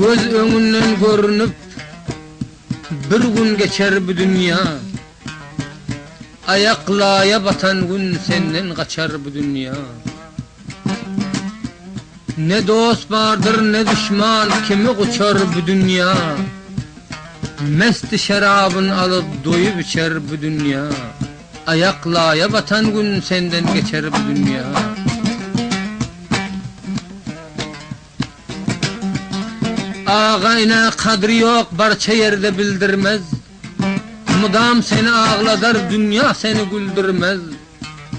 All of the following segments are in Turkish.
Göz önünden görünüp bir gün geçer bu dünya. Ayaklaya batan gün senden kaçar bu dünya. Ne dost vardır ne düşman kimi uçar bu dünya? Mest şarabın alıp doyup içer bu dünya. Ayaklaya batan gün senden geçer bu dünya Ağayna kadri yok barça yerde bildirmez. Mudam seni ağladar dünya seni güldürmez.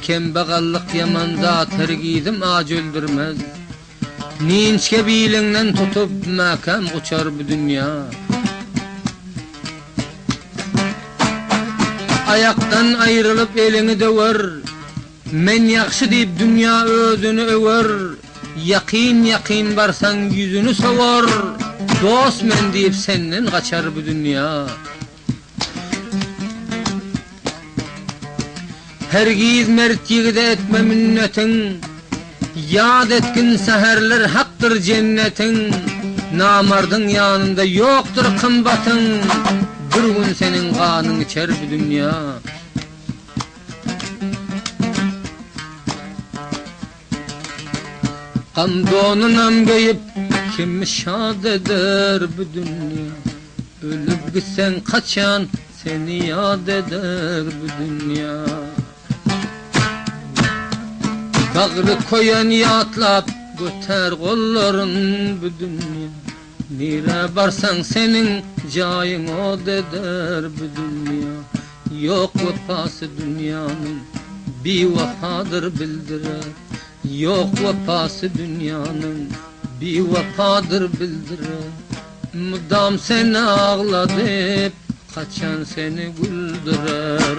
Kembegallık yaman zat hergidim ağaç öldürmez. Ninçke bilinden tutup makam uçar bu dünya. Ayaktan ayrılıp elini döver. Men yakşı deyip dünya özünü över. Yakin yakin barsan yüzünü sovar Dost men deyip senden kaçar bu dünya. Hergiz mert yigide etme minnetin Yad etkin seherler haktır cennetin. Namardın yanında yoktur kımbatın Bir senin kanın içer bu dünya. Kan donunam geyip kim şad eder bu dünya? Ölüp gitsen kaçan seni yad eder bu dünya. Bağrı koyan yatlap göter kolların bu dünya. Nire barsan senin cayın o deder bu dünya. Yok vefası dünyanın bir vefadır bildirer Yok vefası dünyanın bir vefadır bildirer Mudam seni ağladıp kaçan seni güldürer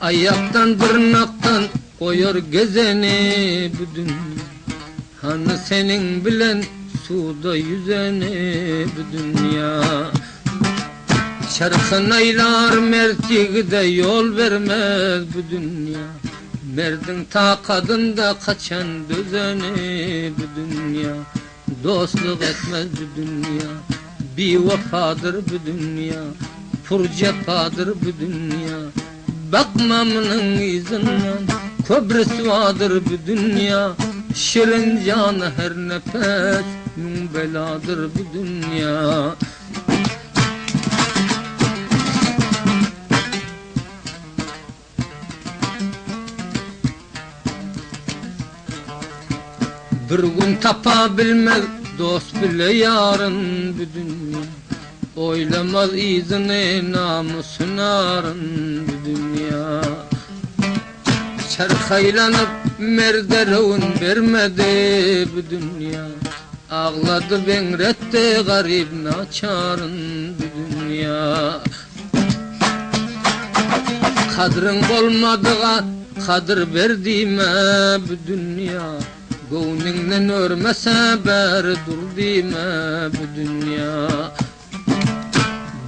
Ayaktan tırnaktan koyar gezeni bu dünya Hani senin bilen suda yüzeni bu dünya Çarkın aylar mertliği yol vermez bu dünya. Merdin ta kadında kaçan düzeni bu dünya. Dostluk etmez bu dünya. Bir vefadır bu dünya. Pur cefadır bu dünya. Bakmamının izinden. Köbrüsü vardır bu dünya. Şirin canı her nefes. Min beladır bu dünya Bir gün tapabilmez dost bile yarın bu dünya. Oylamaz izini namusun arın bu dünya. Çarkaylanıp merderun vermedi bu dünya. Ağladı ben redde garip naçarın bu dünya. Kadrın olmadığa kadır verdiğime bu dünya Gönlünden örmese ber dur dime bu dünya.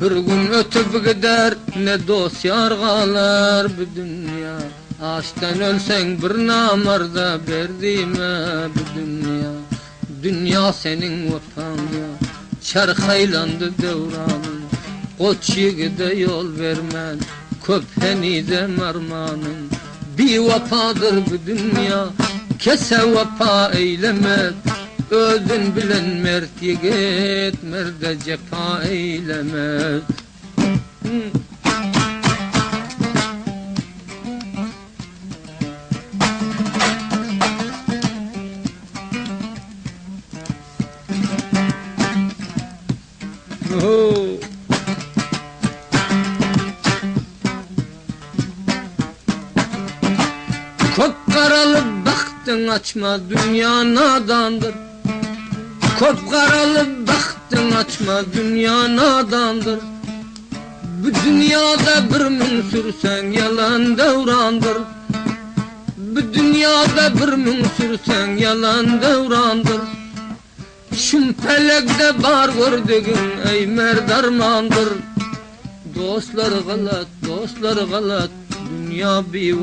Bir gün ötüp gider ne dost yar kalar bu dünya. Açtan ölsen bir namarda verdiğime bu dünya. Dünya senin vatan ya Çarkaylandı devranın Koç yigide yol vermen Köpheni marmanın. Bir vefadır bu dünya Kese vefa eylemez Özün bilen mert yigit Merde cefa eylemez Oh. Baktın açma dünya nadandır. Kop baktın açma dünya nadandır. Bu dünyada bir min sürsen yalan devrandır. Bu dünyada bir min sürsen yalan devrandır. Şun pelekde bar gördüğün ey merdarmandır. Dostlar galat, dostlar galat Dünya bir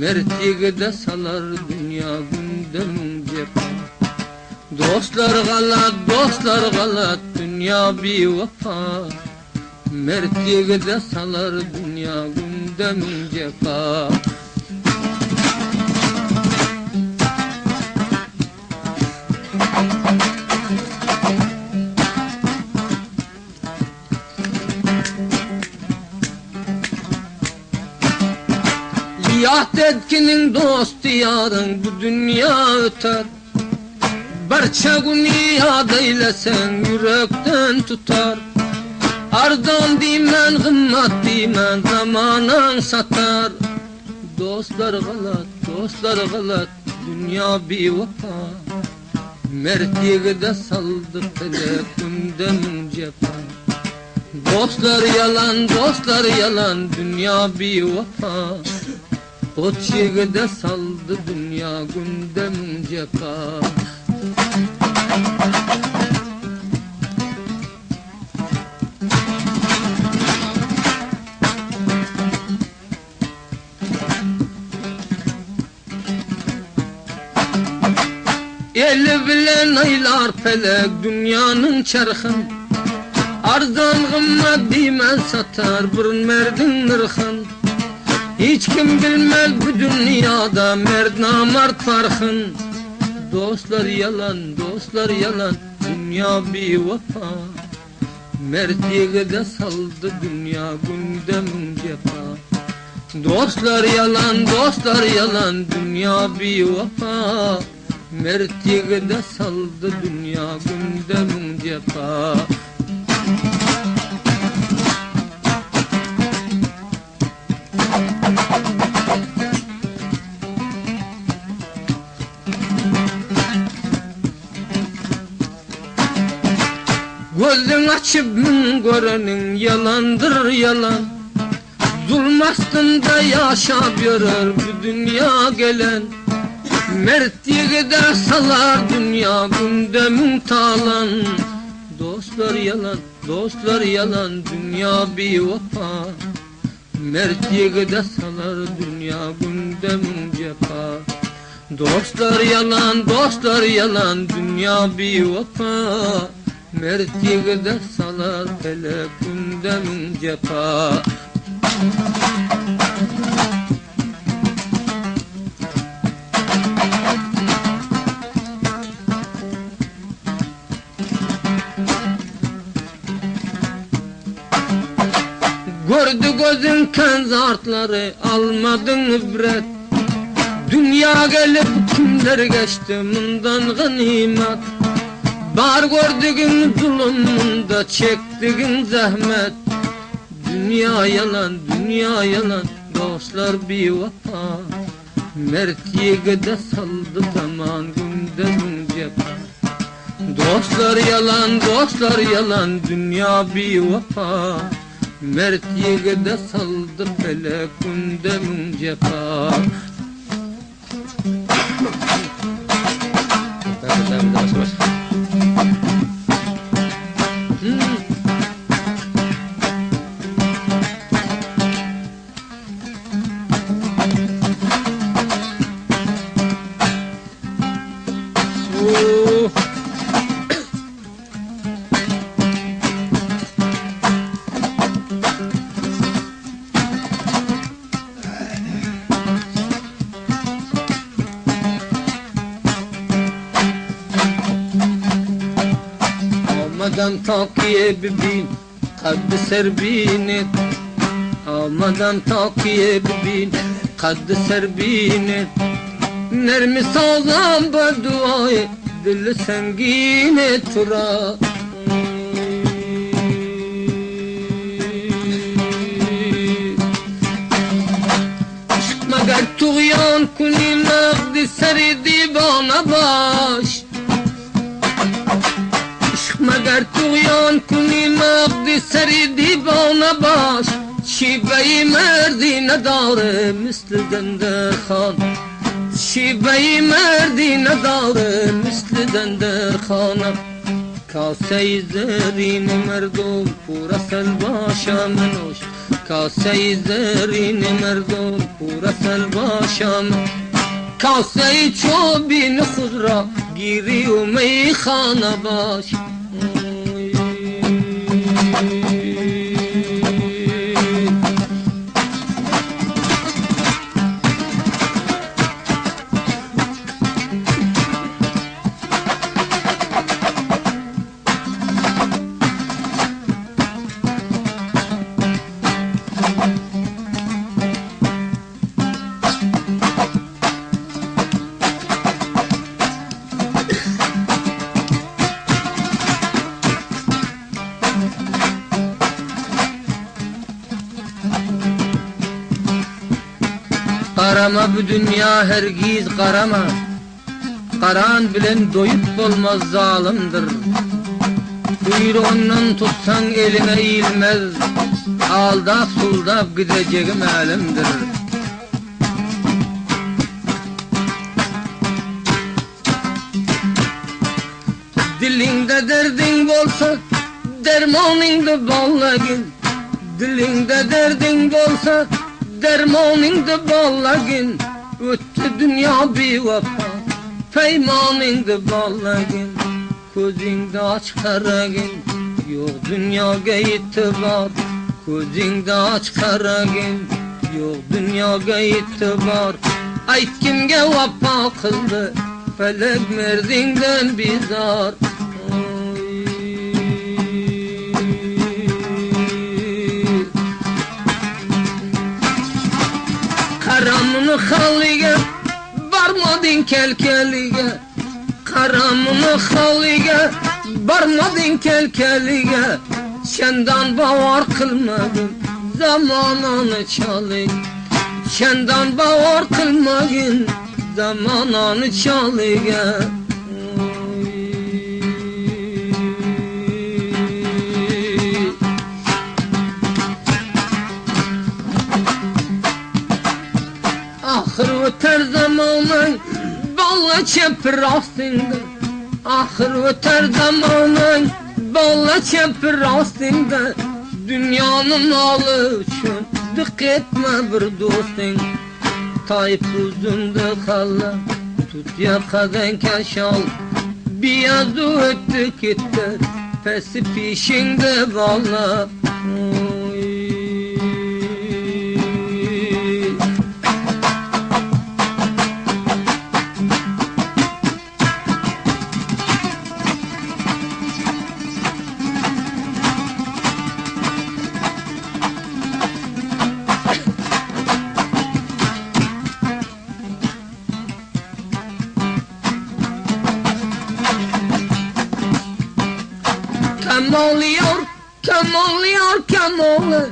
vefa Mertliğe salar dünya gündem cefa Dostlar galat, dostlar galat Dünya bir vefa. Mertliğe salar dünya gündem cefa etkinin dostu yarın bu dünya öter. Barça günü yad eylesen yürekten tutar. Ardan dimen gımmat dimen zamanan satar. Dostlar galat, dostlar galat Dünya bir vefa Mertliğe de saldı felek gündemin cefa Dostlar yalan, dostlar yalan Dünya bir vefa Ot de saldı dünya gündemin cefa. Eli bilen aylar felek dünyanın çarxın Arzan gımmat dimen satar bir merdin nırxın Hiç kim bilmez bu dünyada merd namart farkın. Dostlar yalan, dostlar yalan Dünya bir vefa. Mertliğe de saldı dünya gündemin cefa. Dostlar yalan, dostlar yalan Dünya bir vefa. Mertliğe de saldı dünya gündemin cefa Mün görenin yalandır yalan. Zulm astında yaşap yürür bu dünya gelen. Mertliğe de salar dünya gündemin talan Dostlar yalan, dostlar yalan dünya bir vefa. Mertliğe de salar dünya gündemin cefa Dostlar yalan, dostlar yalan dünya bir vefa Mertliğe de salar felek gündemin cefa Gördü gözün kenzartları almadın ibret. Dünya gelip kimler geçti bundan ganimet Bar gördüğün zulümünde çektiğin zahmet. Dünya yalan, dünya yalan Dostlar bir vefa Mert de saldı zaman gündemin cepha Dostlar yalan, dostlar yalan Dünya bir vefa Mert de saldı felek gündemin cepha takiye bibin Kaddı serbinet Almadan takiye bibin Kaddı serbinet Nermi sağlam bu duayı Dili sengine tura. Magar tuğyan kuni nagdi seri divana baş پنهان کنی مغدی سری دیوانه باش شیبه مردی نداره مثل دنده خان. شیبه مردی نداره مثل دنده خان. کاسه زرین مردم پر اصل باشا منوش. کاسه زرین مردم پر اصل من. کاسه چوبین خود را گیری و میخانه باش. Dünya hergiz qarama. Qaran bilen doyup olmaz zalimdir. Kuyruğundan tutsan eline eğilmez. Aldap suldap gideceğim elimdir. Dilinde derdin bolsa dermaningda ballagin Dilinde derdin bolsa dermaningda ballagin Öttü dünya bir vafa peymaningda ballagin Ko'zingda och qaragin yo'q dunyoga e'tibor Ko'zingda och qaragin yo'q dunyoga e'tibor Ayt kimga vafo qildi falak merdingdan bezor Karamını hallige Barmadın kelkelige Karamını hallige Barmadın kelkelige Senden bavar kılmadım Zamanını çalın. Senden bavar kılmayın Zamanını çalın Ahır öter zamanın Balla çepir aslında Ahır öter zamanın Balla çepir aslında Dünyanın malı üçün Dık etme bir dostun. Tayyip uzunda kalla Tut yakadan kaşal. Bir yazı öttü gitti Pesi peşinde valla. Oy. Kemaliyor, kemalı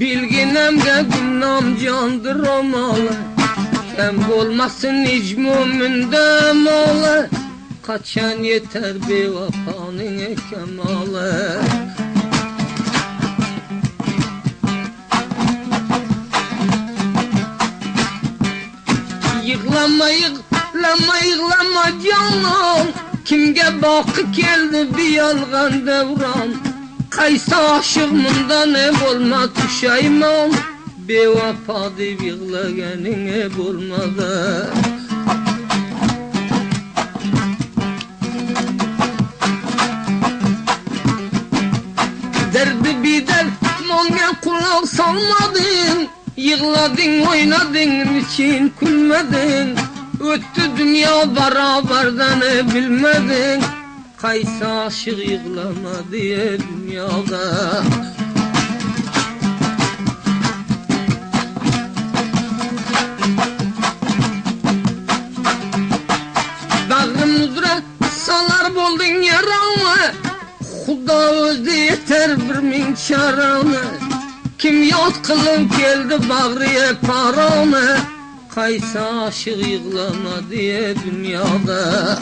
Bilginemge günnam candır o malı Kem olmasın hiç müminde malı. Kaçan yeter bir vafanın kemalı. Yıklama yıklama yıklama canım. Kimge bakı geldi bir yalgan devran Kaysa aşığımda ne olma düşeyman Bevafa deyip yıklagenin hep olmadı Derdi bir dermana kulak salmadın. Yıkladın oynadın için külmedin Öttü dünya beraberden bilmedin Kaysa aşık yıklama diye dünyada. Bağrım üzere salar buldun yaranı Xuda özü yeter bir min çaranı Kim yot kılın geldi bağrıya paranı Kaysa aşık yıklama diye dünyada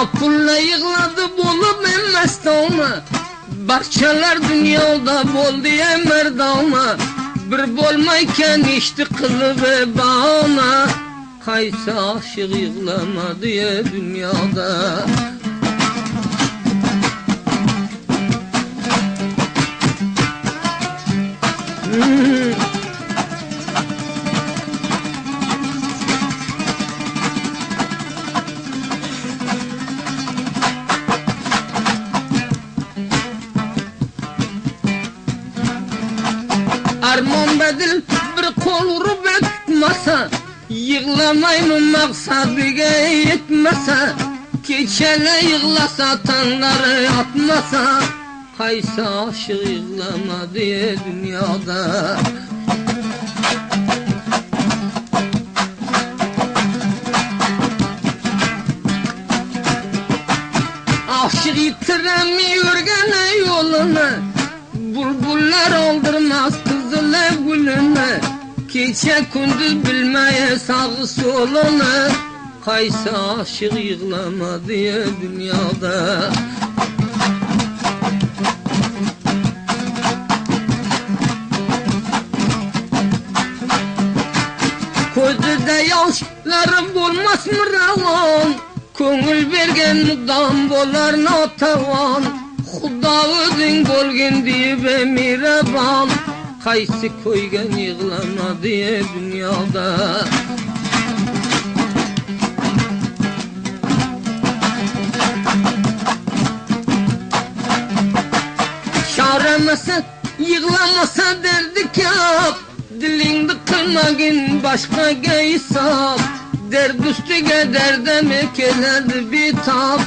Kapılla yıkladı bulup emmestana Bahçeler dünyada bol diye merdana Bir bolmayken içti kızı ve bana Kaysa aşık yığlama diye dünyada Maksadıga yetmese Keçele yığlasa tanları atmasa Kaysa aşık yığlama diye dünyada. Aşık yitiremiyor gene yolunu Bulbuller aldırmaz kızıle gülüne Gece gündüz bilmeye sağı solunu Kaysa aşık yığlama diye dünyada. Gözde yaşlarım olmaz mı ravan Köngül bergen mudam bolar natavan. Xudavudin bolgin diye miraban Kaysi koygan yığlama diye dünyada. Şaramasa yığlamasa derdik yap. Dilingdi kırmagin başka geysap Derd üstüge derdeme kelerdi bir tap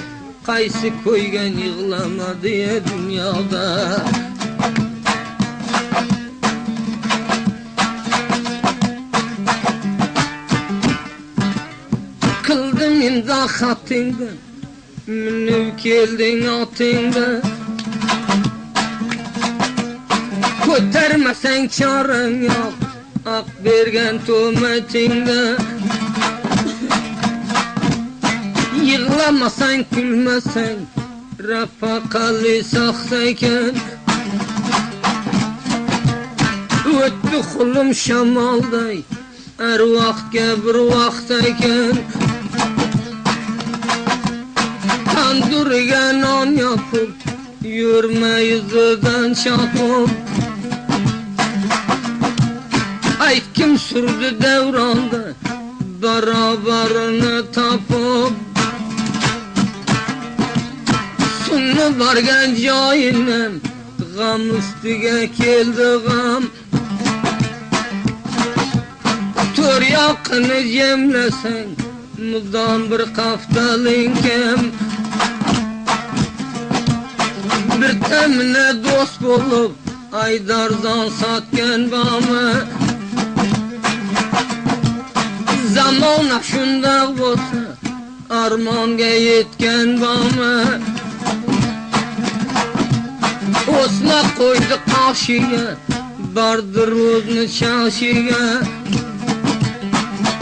Kaysi koygan yığlama diye dünyada da xatingda Minib kelding otingda Ko'tarmasang chorang yo'q oq bergan to'matingda Yig'lamasang kulmasang Rafaqali soxsakan O'tdi xulim shamolday Har er vaqtga bir vaqt ekan Tanduriga non yopib Yurma yuzidan chaqib Ayt kim sürdü devranda Barabarını tapıp. Sunnu vargan joyinim Gam üstüge keldi gam. Tör yaqını jemlesang Mudam bir qaftaling kem Temine dost bolup Aydarzan satgan bamı Zamona shunda bo'lsa armonga yetgan bami O'sma qo'ydi qoshiga bardir o'zni choshiga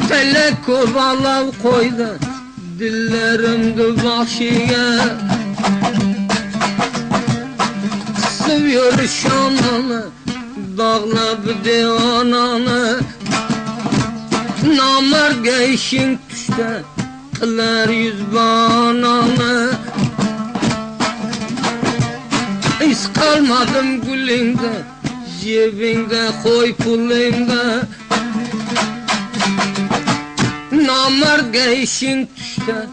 Tele ko'p olav qo'ydi dillarimni onani bog'lab devonani Namerge işin düşte Kılar yüz bananı. İz kalmadım gülünde Cebinde koy pulunda Namerge işin düşte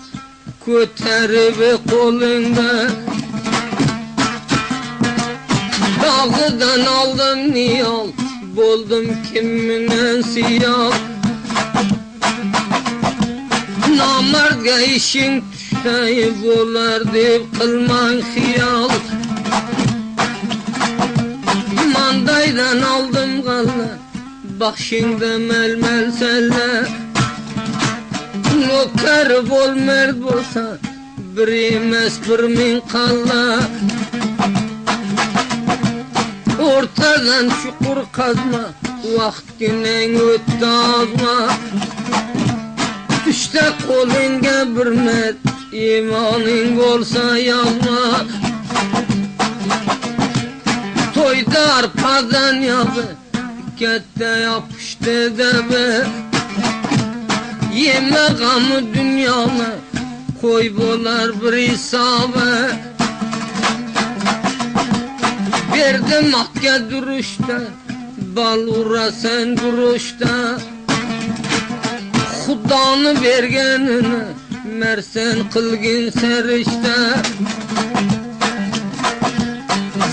Köterip kolunda Dağıdan aldım niyal Buldum kiminen siyal. Namerge işin düştey bolar deb kılman xiyal Mandaydan aldım galla Başingda melmel selle. Nokar bol merd bolsa Bir emas bir min qalla Ortadan çukur kazma günen o'tdi azma Düşte qo'lingga bir met iymoning bo'lsa yozma To'yda arpadan yozi şirkette yapıştı deve. Yeme gamı dünyamı Koy bolar bir hesabı Verdim hakke duruşta Bal ura sen duruşta. Xudanı vergenini Mersen kılgın serişte.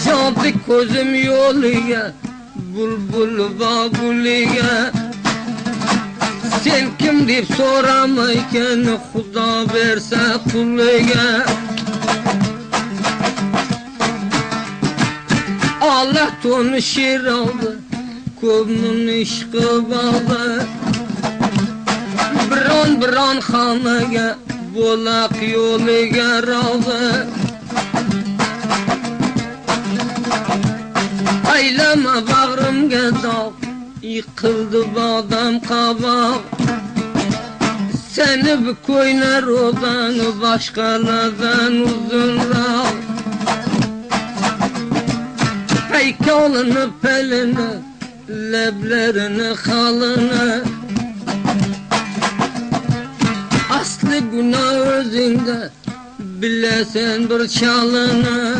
Candı gözüm yoluya Bulbul babuliga Sen kim deyip soramayken Xuda verse kuliga Allah tonu şir aldı Kovnun işkı bağlı. Biron biron xanaga Bolaq yo'liga rozi Aylama bag'rimga dog' Yiqildi bodam qaboq Seni bir ko'ynar o'zang boshqalardan uzunroq Paykolini pelini Lablarini xalini Aslı günah özünde Bilesen bir çalını.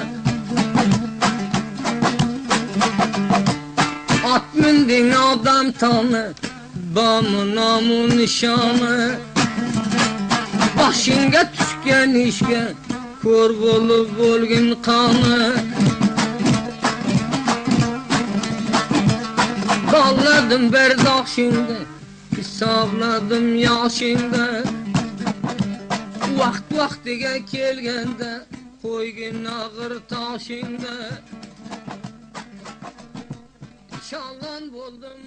At mindin adam tanı Bamı namı nişanı. Başınga düşken işke Kor bolup bolgin kanı hisobladim barzohingda hisobladim yoshingda vaqt vaqtiga kelganda qo'ygin og'ir toshingda shalon bo'ldim